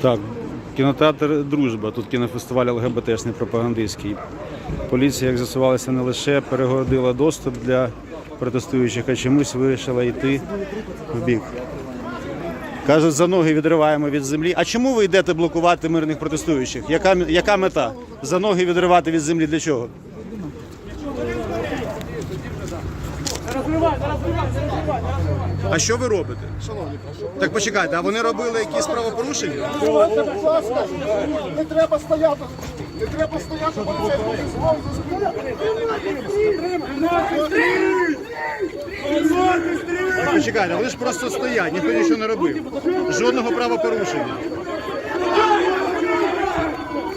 Так, кінотеатр Дружба. Тут кінофестиваль ЛГБТшний пропагандистський. Поліція, як з'ясувалося, не лише перегородила доступ для протестуючих, а чомусь вирішила йти в бік. Кажуть, за ноги відриваємо від землі. А чому ви йдете блокувати мирних протестуючих? Яка, яка мета? За ноги відривати від землі для чого? А що ви робите? Так почекайте, а вони робили якісь правопорушення? Будь ласка, не треба стояти. Не треба стояти, бо це буде злом почекайте, вони ж просто стоять, ніхто нічого не робив. Жодного правопорушення.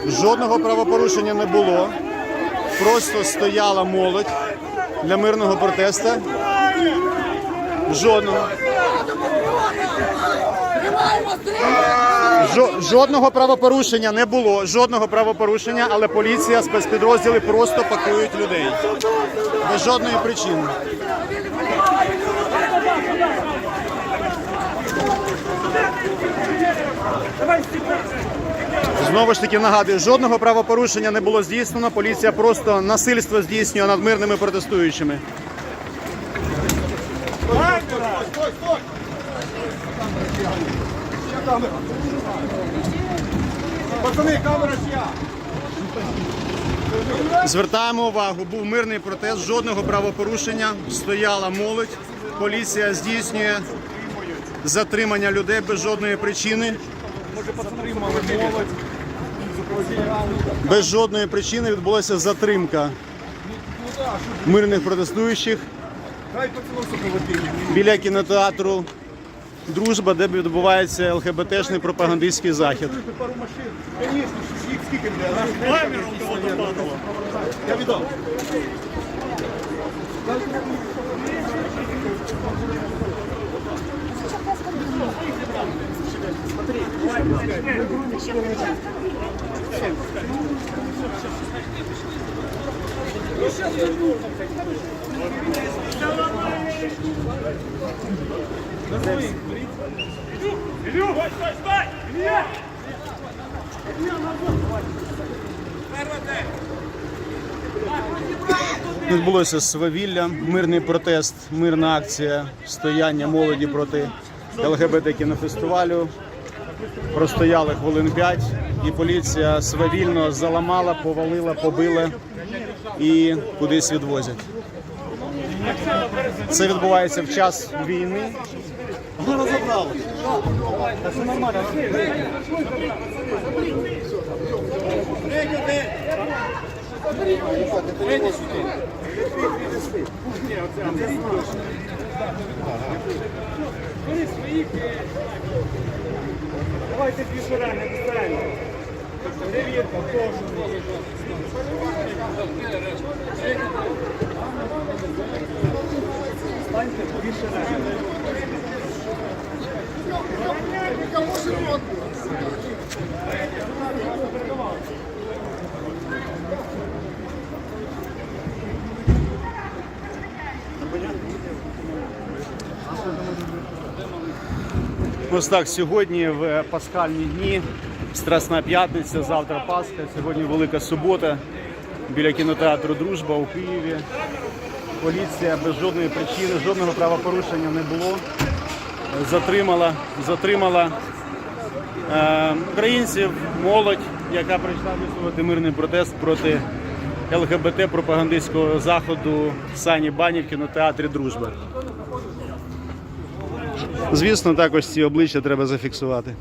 Жодного правопорушення не було. Просто стояла молодь для мирного протесту. Жодного. Жодного правопорушення не було, жодного правопорушення, але поліція, спецпідрозділи просто пакують людей. Без жодної причини. Знову ж таки нагадую, жодного правопорушення не було здійснено. Поліція просто насильство здійснює над мирними протестуючими. Пацани, камера? Звертаємо увагу, був мирний протест, жодного правопорушення, стояла молодь. Поліція здійснює затримання людей без жодної причини. Без жодної причини відбулася затримка мирних протестуючих біля кінотеатру Дружба, де відбувається ЛГБТшний пропагандистський захід. пару бля? Камеру Я віддав. Відбулося свавілля, мирний протест, мирна акція стояння молоді проти ЛГБТ кінофестивалю. Простояли хвилин 5 і поліція свавільно заламала, повалила, побила і кудись відвозять. Це відбувається в час війни. Давайте не писаємо. Дев'ятка, прошу. Станьте пішора. можу серйозно? Ось так сьогодні в пасхальні дні, Страсна п'ятниця, завтра Пасха, сьогодні Велика субота. Біля кінотеатру Дружба у Києві. Поліція без жодної причини, жодного правопорушення не було. Затримала, затримала е, українців, молодь, яка прийшла висловити мирний протест проти ЛГБТ пропагандистського заходу в Сані Бані в кінотеатрі Дружба. Звісно, також ці обличчя треба зафіксувати.